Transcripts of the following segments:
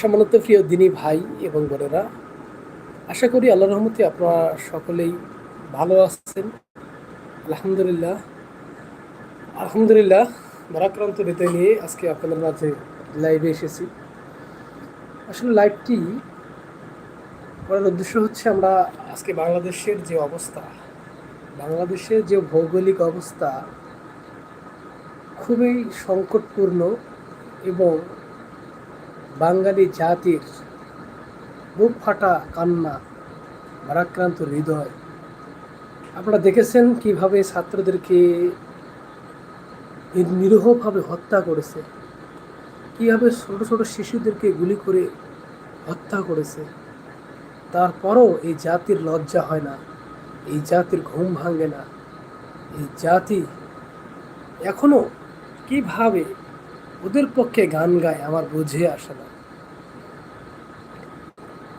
সম্মানিত প্রিয় দিনী ভাই এবং বোনেরা, আশা করি আল্লাহ রহমতে আপনারা সকলেই ভালো আছেন। আলহামদুলিল্লাহ। আলহামদুলিল্লাহ, ভারাক্রান্ত হৃদয় নিয়ে আজকে আপনাদের মাঝে লাইভে এসেছি। আসলে লাইভটি করার উদ্দেশ্য হচ্ছে আমরা আজকে বাংলাদেশের যে অবস্থা, বাংলাদেশের যে ভৌগোলিক অবস্থা খুবই সংকটপূর্ণ এবং বাঙালি জাতির বুক ফাটা কান্না, ভারাক্রান্ত হৃদয়। আপনারা দেখেছেন কীভাবে ছাত্রদেরকে নিরীহভাবে হত্যা করেছে? কীভাবে ছোট ছোট শিশুদেরকে গুলি করে হত্যা করেছে? তারপরও এই জাতির লজ্জা হয় না, এই জাতির ঘুম ভাঙে না, এই জাতি এখনও কীভাবে ওদের পক্ষে গান গায় আমার বুঝে আসে না।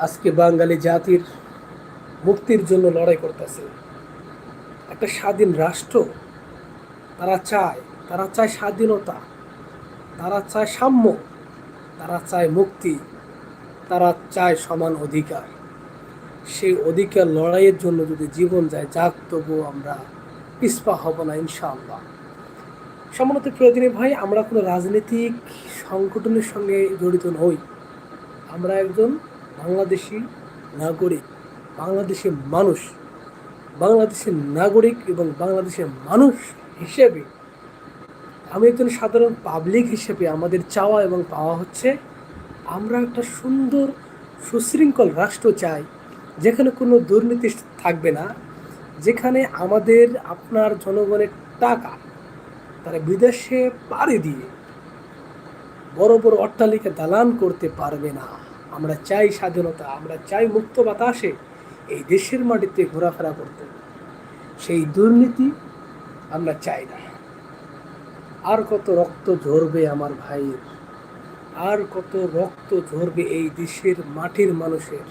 আজকে বাঙালি জাতির মুক্তির জন্য লড়াই করতেছে। একটা স্বাধীন রাষ্ট্র, তারা চায় তারা চায় স্বাধীনতা, তারা চায় সাম্য, তারা চায় মুক্তি, তারা চায় সমান অধিকার। সেই অধিকার লড়াইয়ের জন্য যদি জীবন যায়, যাক তবুও আমরা পিসপা হব না, ইনশাআল্লাহ। সম্মানিত প্রিয়দিনী ভাই, আমরা কোনো রাজনৈতিক সংগঠনের সঙ্গে জড়িত নই। আমরা একজন বাংলাদেশি নাগরিক বাংলাদেশের মানুষ বাংলাদেশের নাগরিক এবং বাংলাদেশের মানুষ হিসেবে, আমি একজন সাধারণ পাবলিক হিসেবে আমাদের চাওয়া এবং পাওয়া হচ্ছে, আমরা একটা সুন্দর, সুশৃঙ্খল রাষ্ট্র চাই, যেখানে কোনো দুর্নীতি থাকবে না, যেখানে আমাদের, আপনার জনগণের টাকা তারা বিদেশে পাড়ি দিয়ে বড় বড় অট্টালিকা দালান করতে পারবে না। আমরা চাই স্বাধীনতা, আমরা চাই মুক্ত বাতাসে এই দেশের মাটিতে ঘোরাফেরা করতে। সেই দুর্নীতি আমরা চাই না। আর কত রক্ত ঝরবে আমার ভাইয়ের, আর কত রক্ত ঝরবে এই দেশের মাটির মানুষের।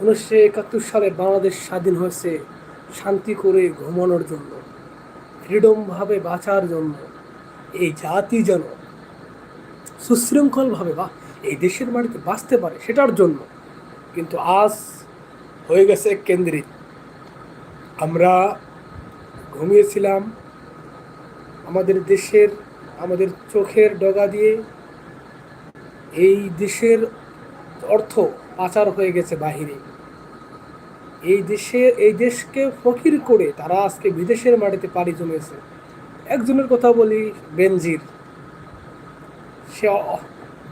উনিশশো একাত্তর সালে বাংলাদেশ স্বাধীন হয়েছে শান্তি করে ঘুমানোর জন্য, ফ্রিডমভাবে বাঁচার জন্য। এই জাতি যেন সুশৃঙ্খলভাবে বা এই দেশের মাটিতে বাঁচতে পারে সেটার জন্য। কিন্তু আজ হয়ে গেছে কেন্দ্রিক আমরা ঘুমিয়েছিলাম আমাদের দেশের, আমাদের চোখের ডগা দিয়ে। এই দেশের অর্থ পাচার হয়ে গেছে বাহিরে। এই দেশে, এই দেশকে ফকির করে তারা আজকে বিদেশের মাটিতে পাড়ি জমেছে একজনের কথা বলি, বেনজির। সে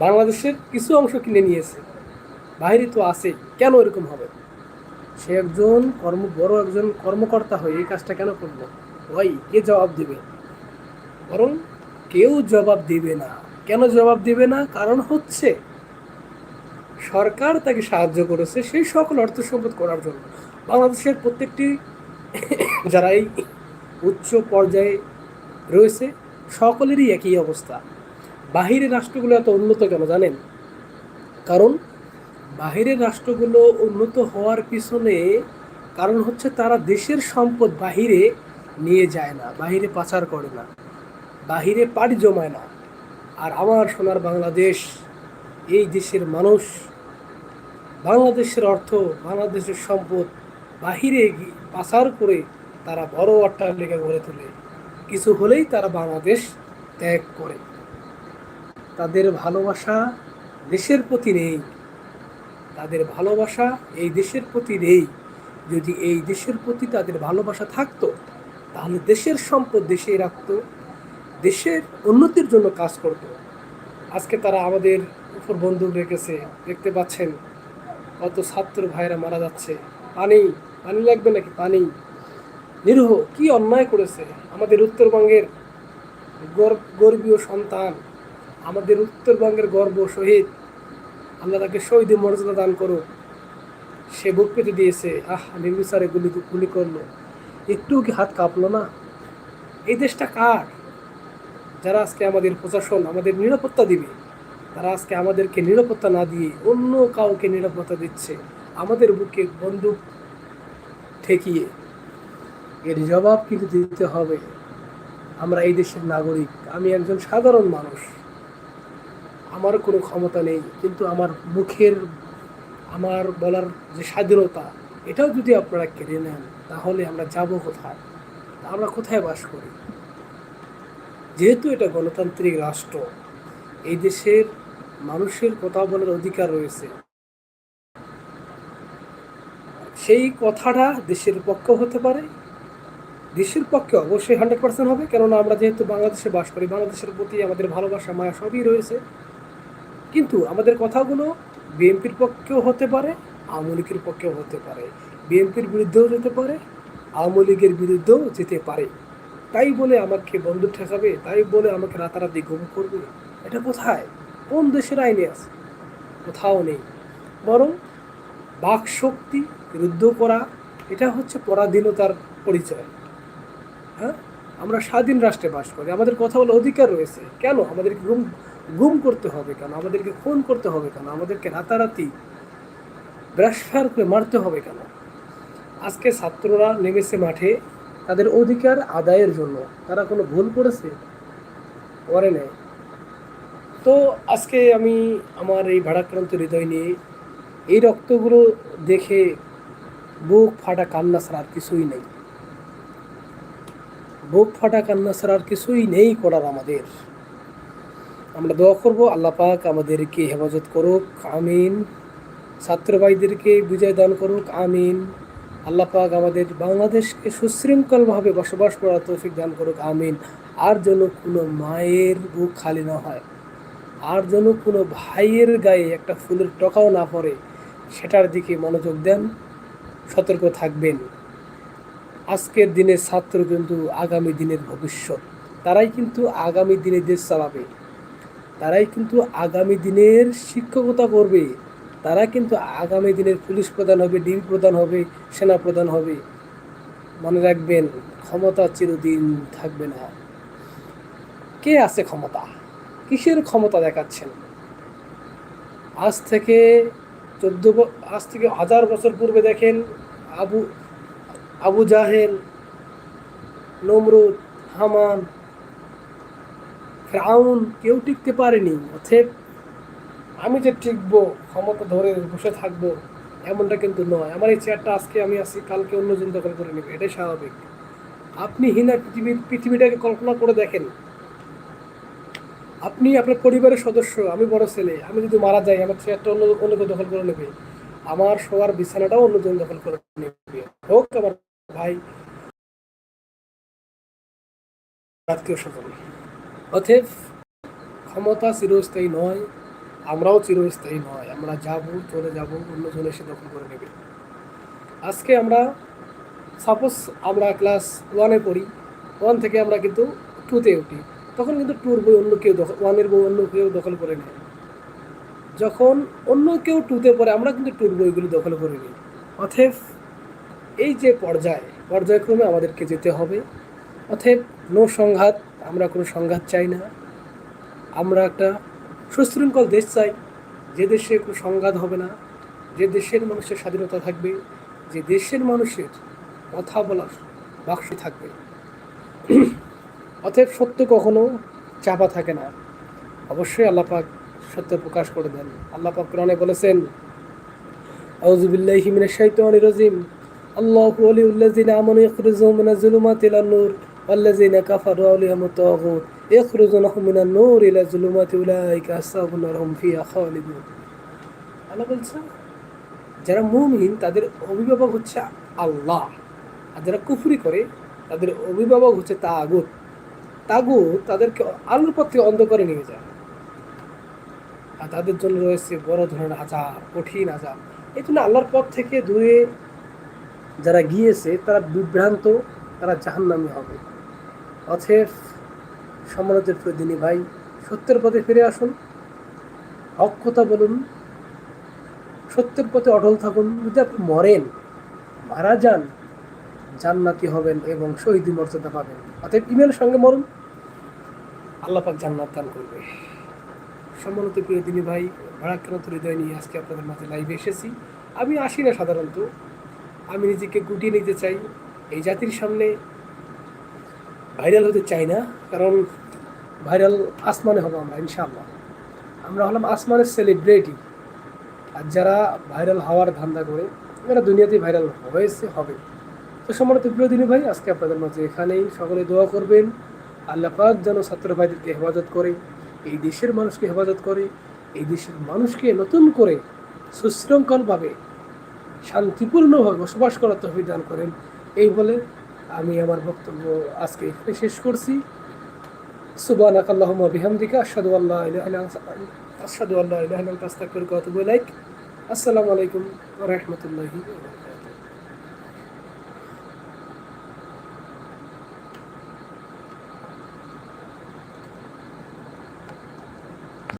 বাংলাদেশের কিছু অংশ কিনে নিয়েছে। বাইরে তো আছে, কেন এরকম হবে? সে একজন কর্ম, বড় একজন কর্মকর্তা হয়ে এই কাজটা কেন করল? ভাই, কে জবাব দেবে? বরং কেউ জবাব দেবে না। কেন জবাব দেবে না? কারণ হচ্ছে সরকার তাকে সাহায্য করেছে সেই সকল অর্থ সম্পদ করার জন্য। বাংলাদেশের প্রত্যেকটি যারা এই উচ্চ পর্যায়ে রয়েছে, সকলেরই একই অবস্থা। বাহিরের রাষ্ট্রগুলো এত উন্নত কেন জানেন? কারণ বাহিরের রাষ্ট্রগুলো উন্নত হওয়ার পিছনে কারণ হচ্ছে তারা দেশের সম্পদ বাহিরে নিয়ে যায় না, বাহিরে পাচার করে না, বাহিরে পাড়ি জমায় না। আর আমার সোনার বাংলাদেশ, এই দেশের মানুষ, বাংলাদেশের অর্থ, বাংলাদেশের সম্পদ বাহিরে পাচার করে তারা বড় অট্টালিকা গড়ে তোলে। কিছু হলেই তারা বাংলাদেশ ত্যাগ করে। তাদের ভালোবাসা দেশের প্রতি নেই। তাদের ভালোবাসা এই দেশের প্রতি নেই। যদি এই দেশের প্রতি তাদের ভালোবাসা থাকতো, তাহলে দেশের সম্পদ দেশেই রাখতো, দেশের উন্নতির জন্য কাজ করত। আজকে তারা আমাদের উপর বন্দুক রেখেছে, দেখতে পাচ্ছেন কত ছাত্র ভাইরা মারা যাচ্ছে। পানি পানি লাগবে নাকি? পানি। নিরীহ, কি অন্যায় করেছে? আমাদের উত্তরবঙ্গের গর- গর্বীয় সন্তান আমাদের উত্তরবঙ্গের গর্ব শহীদ আল্লাহ তাকে শহীদের মর্যাদা দান করো সে বুক পেতে দিয়েছে, আহ নির্বিচারে গুলি গুলি করল। একটু কি হাত কাঁপলো না? এই দেশটা কার? যারা আজকে আমাদের প্রশাসন, আমাদের নিরাপত্তা দিবে, তারা আজকে আমাদেরকে নিরাপত্তা না দিয়ে অন্য কাউকে নিরাপত্তা দিচ্ছে। আমাদের বুকে বন্দুক ঠেকিয়ে এর জবাব কিন্তু দিতে হবে। আমরা এই দেশের নাগরিক, আমি একজন সাধারণ মানুষ। আমার কোনো ক্ষমতা নেই, কিন্তু আমার মুখের, আমার বলার যে স্বাধীনতা, এটাও যদি আপনারা কেড়ে নেন, তাহলে আমরা যাব কোথায়? আমরা কোথায় বাস করি? যেহেতু এটা গণতান্ত্রিক রাষ্ট্র, এই দেশের মানুষের কথা বলার অধিকার রয়েছে। সেই কথাটা দেশের পক্ষে হতে পারে, দেশের পক্ষে অবশ্যই হান্ড্রেড পার্সেন্ট হবে, কেননা আমরা যেহেতু বাংলাদেশে বাস করি, বাংলাদেশের প্রতি আমাদের ভালোবাসা, মায়া সবই রয়েছে। কিন্তু আমাদের কথাগুলো বিএনপির পক্ষেও হতে পারে, আওয়ামী লীগের পক্ষেও হতে পারে। বিএনপির বিরুদ্ধেও যেতে পারে, আওয়ামী লীগের বিরুদ্ধেও যেতে পারে। তাই বলে আমাকে বন্ধু ঠেকাবে, তাই বলে আমাকে রাতারাতি গুম করবে, এটা কোথায়? কোন দেশের আইনে আছে? কোথাও নেই। বরং বাক শক্তি রুদ্ধ করা, এটা হচ্ছে পরাধীনতার পরিচয়। হ্যাঁ? আমরা স্বাধীন রাষ্ট্রে বাস করি, আমাদের কথা বলার অধিকার রয়েছে। কেন? আমাদেরকে গুম গুম করতে হবে কেন? আমাদেরকে খুন করতে হবে কেন? আমাদেরকে রাতারাতি ব্রাশফায়ার করে মারতে হবে কেন? আজকে ছাত্ররা নেমেছে মাঠে, তাদের অধিকার আদায়ের জন্য। তারা কোনো ভুল করেছে? করে নেয় তো আজকে আমি আমার এই ভাড়াক্রান্ত হৃদয় নিয়ে এই রক্তগুলো দেখে বুক ফাটা কান্না ছাড়া আর কিছুই নেই। বুক ফাটা কান্না ছাড়া আর কিছুই নেই করার আমাদের। আমরা দোয়া করব, আল্লাহ পাক আমাদেরকে হেফাজত করুক, আমিন। ছাত্র ভাইদেরকে বিজয় দান করুক, আমিন। আল্লাহ পাক আমাদের বাংলাদেশকে সুশৃঙ্খলভাবে বসবাস করার তৌফিক দান করুক, আমিন। আর যেন কোনো মায়ের বুক খালি না হয়, আর যেন কোনো ভাইয়ের গায়ে একটা ফুলের টকাও না পড়ে, সেটার দিকে মনোযোগ দেন, সতর্ক থাকবেন। আজকের দিনের ছাত্র কিন্তু আগামী দিনের ভবিষ্যৎ, তারাই কিন্তু আগামী দিনে দেশ চালাবে। তারাই কিন্তু আগামী দিনের শিক্ষকতা করবে। তারা কিন্তু আগামী দিনের পুলিশ প্রধান হবে, ডিবি প্রধান হবে, সেনা প্রধান হবে। মনে রাখবেন, ক্ষমতা চিরদিন থাকবে না। কে আছে ক্ষমতা? কিসের ক্ষমতা দেখাচ্ছেন? আজ থেকে চোদ্দ আজ থেকে হাজার বছর পূর্বে দেখেন, আবু আবু জাহেল, নমরুদ, হামান ফ্রাউন কেউ টিকতে পারেনি অথব আমি যে টিকবো, ক্ষমতা ধরে বসে থাকব, এমনটা কিন্তু নয়। আমার এই চেয়ারটা আজকে আমি আসি কালকে অন্যজন দখল করে নেবে, এটাই স্বাভাবিক। আপনি হিনা পৃথিবীর, পৃথিবীটাকে কল্পনা করে দেখেন। আপনি আপনার পরিবারের সদস্য, আমি বড় ছেলে, আমি যদি মারা যাই, আমার চেয়ারটা অন্য অন্য কেউ দখল করে নেবে। আমার শোয়ার বিছানাটাও অন্যজন দখল করে নেবে। হোক, আমার ভাই আত্মীয় স্বজন অতএব ক্ষমতা চিরস্থায়ী নয়, আমরাও চিরস্থায়ী নয়, আমরা যাব, চলে যাব অন্যজন এসে দখল করে নেবে। আজকে আমরা সাপোজ আমরা ক্লাস ওয়ানে পড়ি ওয়ান থেকে আমরা কিন্তু টুতে উঠি, তখন কিন্তু টুর বই অন্য কেউ দখল ওয়ানের বই অন্য কেউ দখল করে নেয়। যখন অন্য কেউ টুতে পড়ে, আমরা কিন্তু টুর বইগুলি দখল করে নিই। অথেব এই যে পর্যায়, পর্যায়ক্রমে আমাদেরকে যেতে হবে। অথেব নো সংঘাত আমরা কোনো সংঘাত চাই না। আমরা একটা সুশৃঙ্খল দেশ চাই। যে দেশে কোনো সংঘাত হবে না, যে দেশের মানুষের স্বাধীনতা থাকবে, যে দেশের মানুষের কথা বলার বাক্স থাকবে। অতএব সত্য কখনো চাপা থাকে না। অবশ্যই আল্লাপাক সত্য প্রকাশ করে দেন। আল্লাপাক কোরআনে বলেছেন শাইতানির রাজিম। আল্লাহু ওয়ালিউল্লাযিনা আমানু ইখরিজুহুম মিনাজ ওয়াল্লাযিনা কাফারু আউলিয়াহুমুত তাগুত ইখরিজুনাহুম মিনান নূর ইলা জুলুমাতি উলাইকা আসহাবুন নার হুম ফিহা খালিদুন আল্লাহ বলছেন যারা মুমিন, তাদের অভিভাবক হচ্ছে আল্লাহ। আর যারা কুফরি করে, তাদের অভিভাবক হচ্ছে তাগুত। তাগুত তাদেরকে আলোর পথে অন্ধকারে নিয়ে যায়। আর তাদের জন্য রয়েছে বড় ধরনের আজাব কঠিন আজাব এই জন্য আল্লাহর পথ থেকে দূরে যারা গিয়েছে, তারা বিভ্রান্ত, তারা জাহান্নামি হবে। অথের সম্মানিতের প্রদিনী ভাই, সত্যের পথে ফিরে আসুন। অক্ষতা বলুন, সত্যের পথে অটল থাকুন। যদি আপনি মরেন, মারা যান, জান্নাতি হবেন এবং শহীদি মর্যাদা পাবেন। অতএব ইমেল সঙ্গে মরুন। আল্লাহ পাক জান্নাত দান করবে। সম্মানিত প্রিয় দিনী ভাই ভাড়াক্রান্ত হৃদয় নিয়ে আজকে আপনাদের মাঝে লাইভে এসেছি। আমি আসি না সাধারণত। আমি নিজেকে গুটিয়ে নিতে চাই। এই জাতির সামনে ভাইরাল হতে চাই না, কারণ ভাইরাল আসমানে হব আমরা, ইনশাআল্লাহ। আমরা হলাম আসমানের সেলিব্রিটি আর যারা ভাইরাল হওয়ার ধান্দা করে, এরা দুনিয়াতে ভাইরাল হয়েছে, হবে। তো সম্মানিত প্রিয় দিনী ভাই, আজকে আপনাদের মাঝে এখানেই সকলে দোয়া করবেন। আল্লাহ পাক যেন ছাত্র ভাইদেরকে হেফাজত করে, এই দেশের মানুষকে হেফাজত করে, এই দেশের মানুষকে নতুন করে সুশৃঙ্খলভাবে শান্তিপূর্ণভাবে বসবাস করার তহবিল দান করেন। এই বলে আমি আমার বক্তব্য আজকে এখানে শেষ করছি। সুবান আল্লাহুম্মা বিহামদিকা আসাদু আল্লাহ আসাদু আল্লাহ ওয়া আতুবু ইলাইক। আসসালামু আলাইকুম রাহমাতুল্লাহি